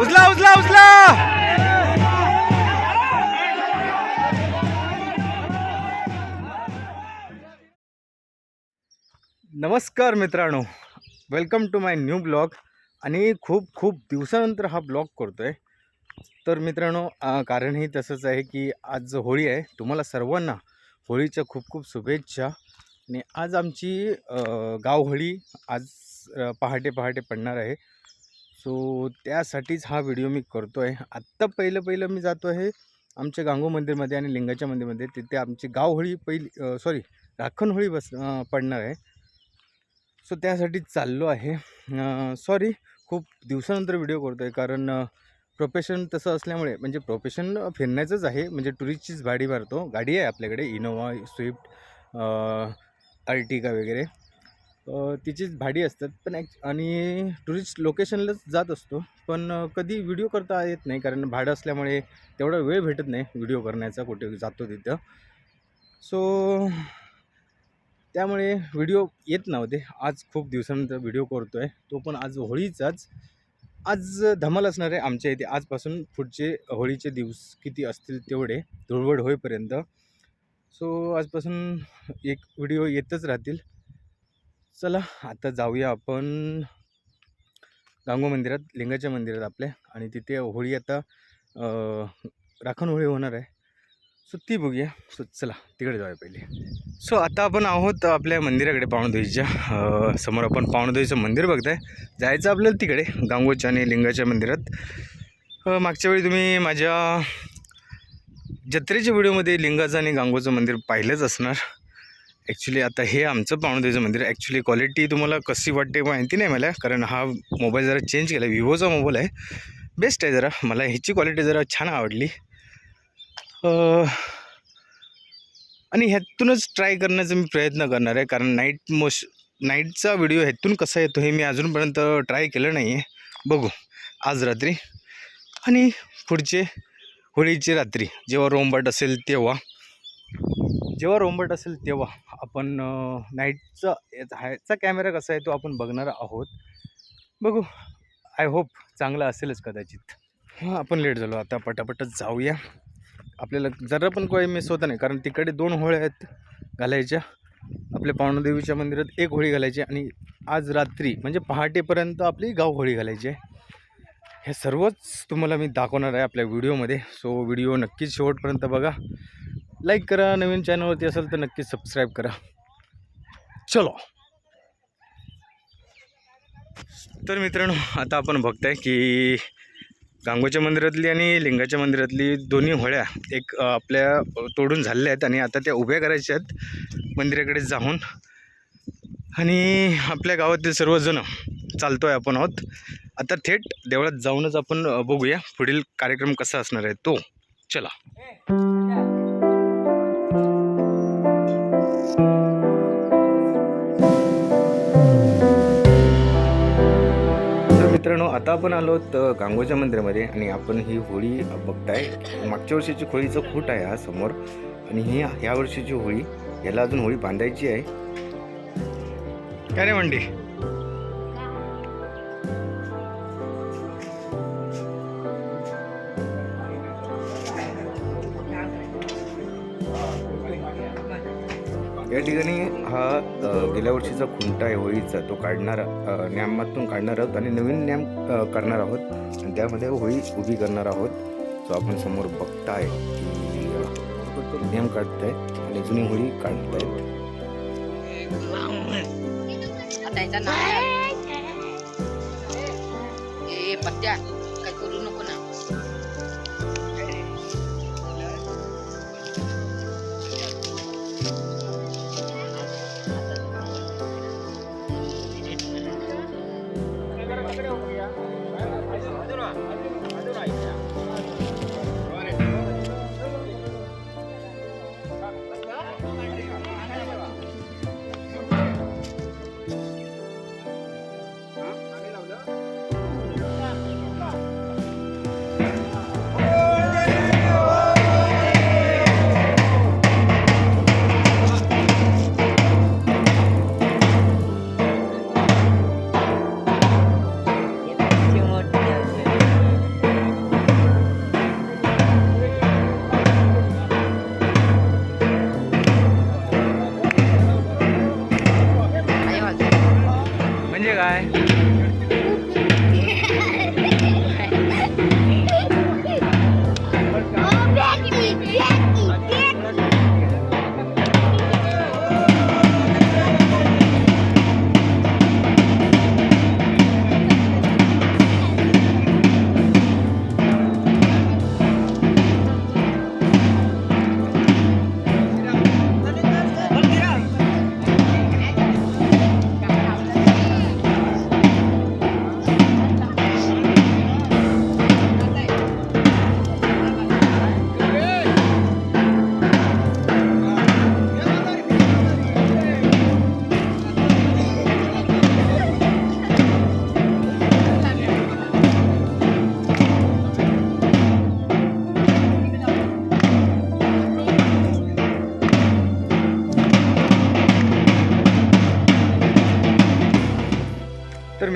उजला उजला उजला. नमस्कार मित्रांनो. Welcome to my new blog आणि खूप खूप दिवसानंतर हा ब्लॉग आहे तर मित्रांनो कारणही तसंच आहे की आज होळी आहे. तुम्हाला सर्वांना होळीच्या खूप खूप शुभेच्छा. आणि आज आमची गावहळी गावहोळी आज पहाटे पहाटे पडणार आहे. सो त्यासाठीच हा व्हिडिओ मी करतो आहे आत्ता पहिलं पहिलं मी जातो आहे आमच्या गांगो मंदिरमध्ये आणि लिंगाच्या मंदिरमध्ये. तिथे आमची गावहोळी पहिली सॉरी राखण होळी बस पडणार आहे. सो त्यासाठी चाललो आहे. सॉरी खूप दिवसानंतर व्हिडिओ करतो आहे कारण प्रोफेशन तसं असल्यामुळे म्हणजे प्रोफेशन फिरण्याचंच आहे. म्हणजे टुरिस्टचीच गाडी भरतो. गाडी आहे आपल्याकडे इनोवा स्विफ्ट अर्टिका वगैरे. तिचीच भाडी असतात. पण ॲक्च आणि टुरिस्ट लोकेशनलाच जात असतो. पण कधी व्हिडिओ करता येत नाही. कारण भाडं असल्यामुळे तेवढा वेळ भेटत नाही व्हिडिओ करण्याचा कुठे जातो तिथं. सो त्यामुळे व्हिडिओ येत नव्हते. आज खूप दिवसानंतर व्हिडिओ करतो आहे तो पण आज होळीचाच. आज धमाल असणार आहे आमच्या इथे. आजपासून पुढचे होळीचे दिवस किती असतील तेवढे धुळवड होईपर्यंत. सो आजपासून एक व्हिडिओ येतच राहतील. चला आता जाऊया आपण गांगो मंदिरात लिंगाच्या मंदिरात आपल्या. आणि तिथे होळी आता राखण होळी होणार आहे. सो ती बघूया. सो चला तिकडे जाऊया पहिले. सो आता आपण आहोत आपल्या मंदिराकडे पावणदोईच्या समोर आपण पावणदोईचं मंदिर बघताय. जायचं आपल्याला तिकडे गांगोच्या आणि लिंगाच्या मंदिरात. मागच्या वेळी तुम्ही माझ्या जत्रेच्या व्हिडिओमध्ये लिंगाचं आणि गांगोचं मंदिर पाहिलंच असणार. ॲक्च्युली आता हे आमचं पावणदेवीचं मंदिर ॲक्च्युली क्वालिटी तुम्हाला कशी वाटते माहिती नाही मला कारण हा मोबाईल जरा चेंज केला विवोचा मोबाईल आहे. बेस्ट आहे जरा. मला ह्याची क्वालिटी जरा छान आवडली. आणि ह्यातूनच ट्राय करण्याचा मी प्रयत्न करणार आहे. कारण नाईट मोश नाईटचा व्हिडिओ ह्यातून कसा येतो हे मी अजूनपर्यंत ट्राय केलं नाही आहे. बघू. आज रात्री. आणि पुढचे होळीची रात्री. जेव्हा रोंबाट असेल तेव्हा. जेव्हा रोंबट असेल तेव्हा आपण नाईटचा याचा ह्याचा कॅमेरा कसा आहे तो आपण बघणार आहोत. बघू. आय होप चांगला असेलच कदाचित. हां आपण लेट झालो. आता पटापटच जाऊया. आपल्याला जरा पण कोळी मिस होत नाही. कारण तिकडे दोन होळ्या आहेत घालायच्या. आपल्या पावणादेवीच्या मंदिरात एक होळी घालायची आणि आज रात्री म्हणजे पहाटेपर्यंत आपली गाव होळी घालायची आहे. हे सर्वच तुम्हाला मी दाखवणार आहे आपल्या व्हिडिओमध्ये. सो व्हिडिओ नक्कीच शेवटपर्यंत बघा. लाईक करा नवीन चॅनलवरती असेल तर नक्कीच सबस्क्राईब करा. चलो. तर मित्रांनो आता आपण बघताय की गांगोच्या मंदिरातली आणि लिंगाच्या मंदिरातली दोन्ही होळ्या एक आपल्या तोडून झालेल्या आहेत आणि आता त्या उभ्या करायच्या आहेत मंदिराकडे जाऊन. आणि आपल्या गावातील सर्वजण चालतो आहे आपण आहोत. आता थेट देवळात जाऊनच आपण बघूया पुढील कार्यक्रम कसा असणार आहे तो. चला. आता आपण आलो तर गांगोच्या मंदिरामध्ये आणि आपण ही होळी बघताय. मागच्या वर्षीची होळीचं खूट आहे हा समोर. आणि ही ह्या वर्षीची होळी याला अजून होळी बांधायची आहे. काय रे मंडी? गेल्या खुंटा आहे होळीचा. तो काढणार न्यामातून काढणार आहोत आणि नवीन न्याम करणार आहोत. आणि त्यामध्ये होळी उभी करणार आहोत. जो आपण समोर बघताय की अ, नेम काढताय आणि जुनी होळी काढतायत. Bye.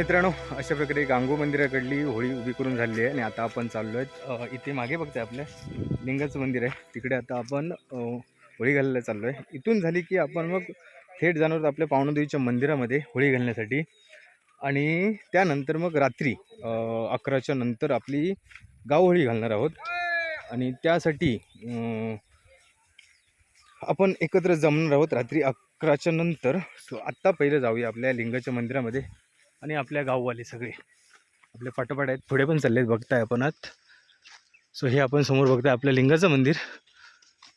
मित्रांनो अशा प्रकारे गांगू मंदिराकडली होळी उभी करून झालेली आहे आणि आता आपण चाललो आहेत इथे मागे बघताय आपल्या लिंगाचं मंदिर आहे. तिकडे आता आपण होळी घालायला चाललो आहे इथून झाली की आपण मग थेट जाणार आपल्या पावणदेवीच्या मंदिरामध्ये होळी घालण्यासाठी. आणि त्यानंतर मग रात्री अकराच्या नंतर आपली गावहोळी घालणार आहोत. आणि त्यासाठी आपण एकत्र जमणार आहोत रात्री अकराच्या नंतर. सो आत्ता पहिलं जाऊया आपल्या लिंगाच्या मंदिरामध्ये. आणि आपल्या गाववाले सगळे. आपले पाठोपाठ आहेत. पुढे पण चालले आहेत बघताय आपण आत. सो हे आपण समोर बघताय आपलं लिंगाचं मंदिर.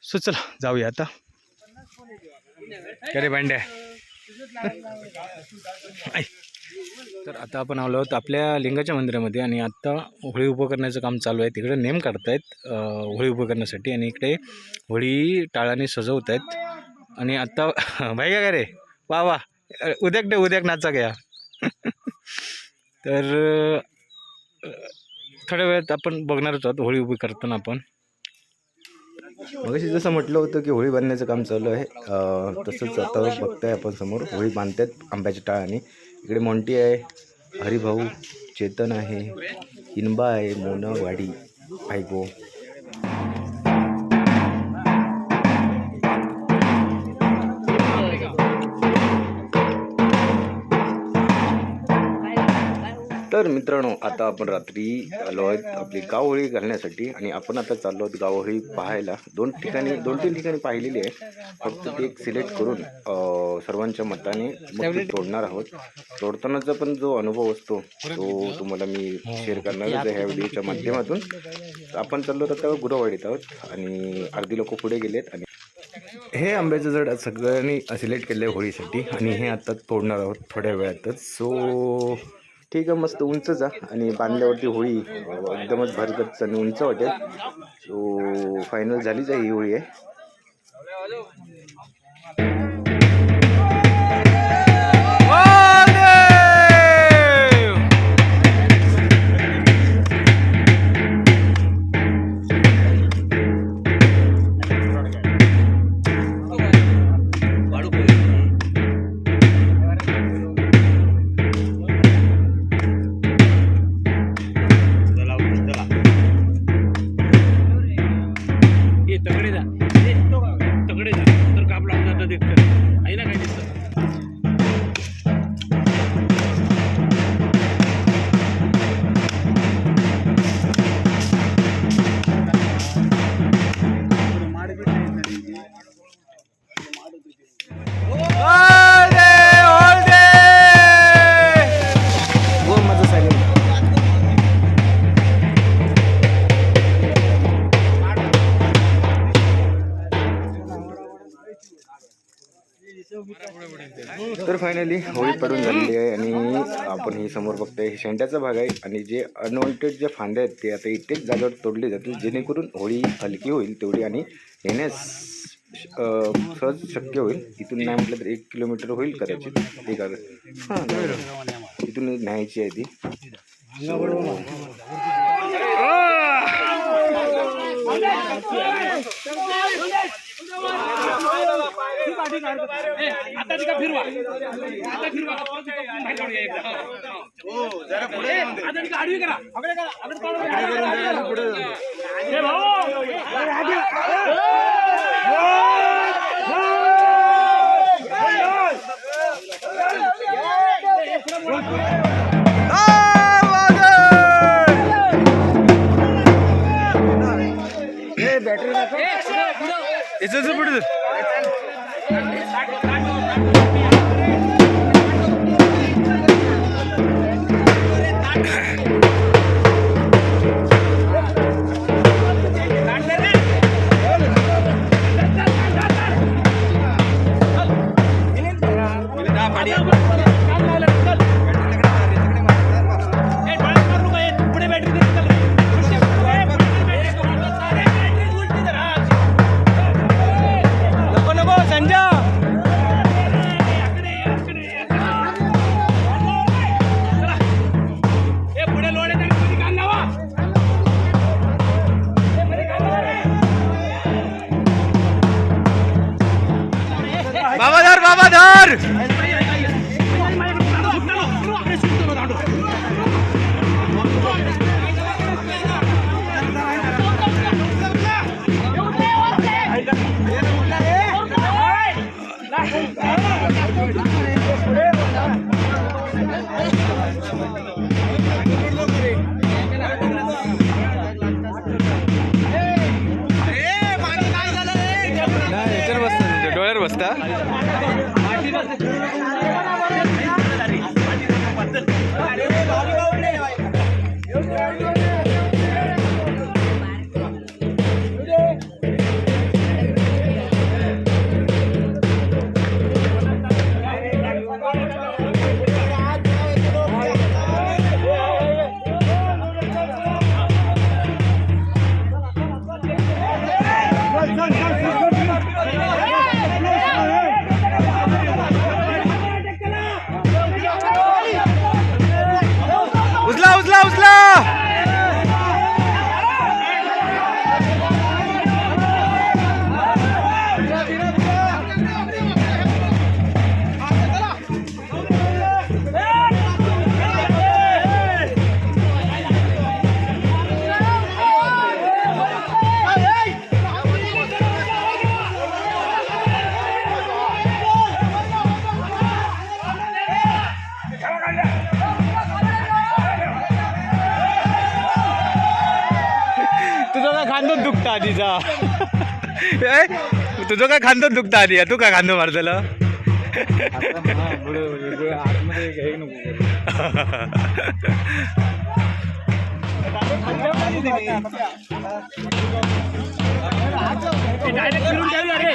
सो चला जाऊया आता. अरे भांड्या? तर आता आपण आलो आहोत आपल्या लिंगाच्या मंदिरामध्ये आणि आत्ता होळी उभं करण्याचं काम चालू आहे. तिकडे नेम काढतायत होळी उभं करण्यासाठी आणि इकडे होळी टाळाने सजवत आहेत आणि आत्ता भाई का रे? वा वा. उद्याक डे उद्याक नाचा गया तर थोड्या वेळात आपण बघणारच आहोत होळी उभी करताना आपण. मगाशी जसं म्हटलं होतं की होळी बांधण्याचं काम चालू आहे तसंच आता बघताय आपण समोर होळी बांधतायत आंब्याच्या टाळाने. इकडे मोंटी आहे हरिभाऊ चेतन आहे इनबा आहे मोना वाडी भाईगो तर मित्रांनो आता आपण रात्री आलो आहेत आपली गावहोळी घालण्यासाठी आणि आपण आता चाललो आहोत गावहोळी पाहायला. दोन ठिकाणी दोन तीन ठिकाणी पाहिलेली आहे. फक्त ते एक सिलेक्ट करून सर्वांच्या मताने मग ते तोडणार आहोत. तोडतानाचा पण जो अनुभव असतो तो तुम्हाला मी शेअर करणारच आहे ह्या व्हिडिओच्या माध्यमातून. तर आपण चाललो तर आता गुरवाडीत आहोत आणि अर्धी लोक पुढे गेलेत आणि हे आंब्याचं झाड सगळ्यांनी सिलेक्ट केलं आहे होळीसाठी आणि हे आता तोडणार आहोत थोड्या वेळातच. सो ठीक आहे मस्त उंच जा. आणि बांधल्यावरती होळी. एकदमच भरगच आणि उंच वाटेल सो फायनल झालीच आहे ही होळी आहे. फायनली होळी पडून झालेली आहे आणि आपण ही समोर बघतोय. हे शेंड्याचा भाग आहे आणि जे अनवॉन्टेड जे फांदे आहेत ते आता इथेच जागेवर तोडले जातील. जेणेकरून होळी हलकी होईल तेवढी आणि नेण्यास सहज शक्य होईल. इथून नाही म्हटलं तर एक किलोमीटर होईल कदाचित. एक हां इथून न्यायची आहे ती. आता तिका फिरवा. आता फिरवा. हो, हो. ए, आता तिका आडवी करा. आकडे करा. आकडे काढून घ्या. ए, भाऊ. याचं पुढे ए, এটা तुझं काय खांदून दुखतं आधीचा? ए, तुझं काय खांदून दुखतं आधी? तू काय खांदो मारतलं? डायरेक्ट फिरून ठेवूया रे.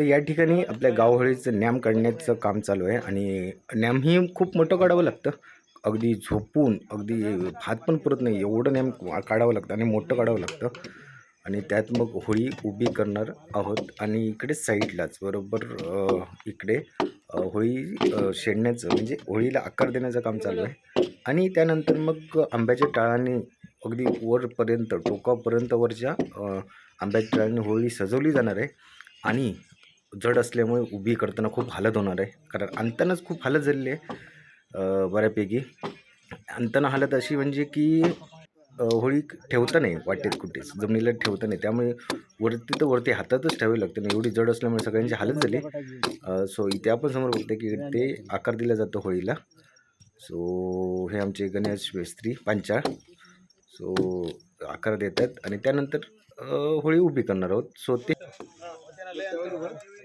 तर या ठिकाणी आपल्या गावहळीचं नॅम काढण्याचं काम चालू आहे आणि नॅम ही खूप मोठं काढावं लागतं. अगदी झोपून अगदी हात पण पुरत नाही एवढं नॅम काढावं लागतं आणि मोठं काढावं लागतं. आणि त्यात मग होळी उभी करणार आहोत आणि इकडे साईडलाच बरोबर इकडे होळी शेडण्याचं म्हणजे होळीला आकार देण्याचं काम चालू आहे. आणि त्यानंतर मग आंब्याच्या टाळाने अगदी वरपर्यंत टोकापर्यंत वरच्या आंब्याच्या टाळाने होळी सजवली जाणार आहे. आणि जड असल्यामुळे उभी करताना खूप हालत होणार आहे. कारण अंतानंच खूप हालत झालेली आहे बऱ्यापैकी. अंताना हालत अशी म्हणजे की होळी ठेवता नाही वाटेत कुठेच जमिनीला ठेवता नाही. त्यामुळे वरती तर वरती हातातच ठेवावी लागते ना एवढी जड असल्यामुळे सगळ्यांची हालत झाली. सो इथे आपण समोर बघते की ते आकार दिला जातो होळीला. सो हे आमचे गणेश मेस्त्री पांचाळ सो आकार देतात आणि त्यानंतर होळी उभी करणार आहोत. सो ते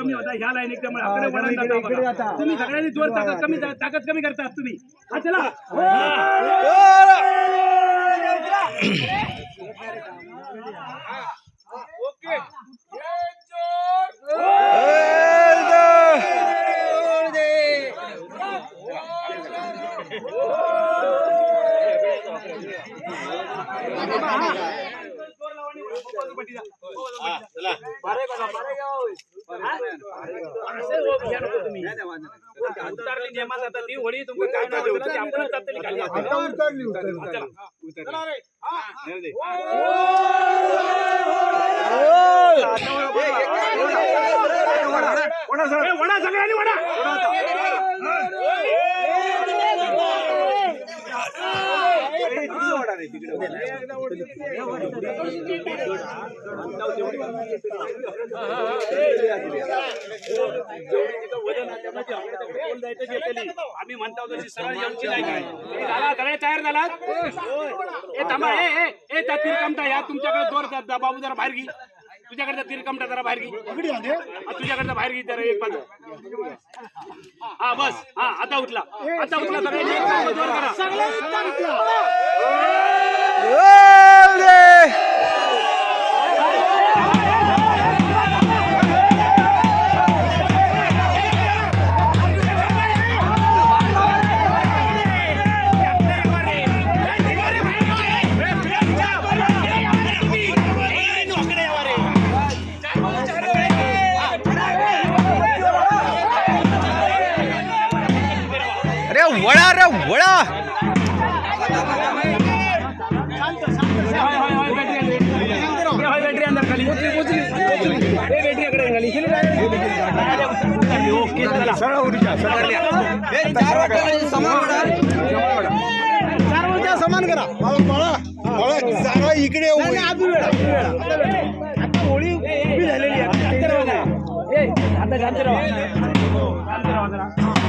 कमी होता ह्या लाईन त्यामुळे आपल्या वडांचा तुम्ही सगळ्यांनी जोर ताकद कमी ताकद कमी करतात तुम्ही चला ओके ಉತ್ತರಲಿ ಉತ್ತರಲಿ ಉತ್ತರಲಿ ಹೇಳಿ ಓ ಓ ಓ ಓ ಓ ಓ ಓ ಓ ಓ आम्ही म्हणतो तशी सरळ येऊची नाही काय. झाला सगळे तयार झालात? ए थांबा ए ए तिरकमटा या. तुमच्याकडे दा- बाबू जरा बाहेर घे तुझ्याकडे तिरकमटा जरा बाहेर घे. हा, तुझ्याकडे बाहेर घे जरा एक बाजू हा बस. हा आता उठला. आता उठला सगळ्यांनी जोर करा. सरळ ऊर्जा चार समान करा चारा इकडे अजून वेळा आता होळी उभी झालेली आहे आता शांत राहा शांत राहा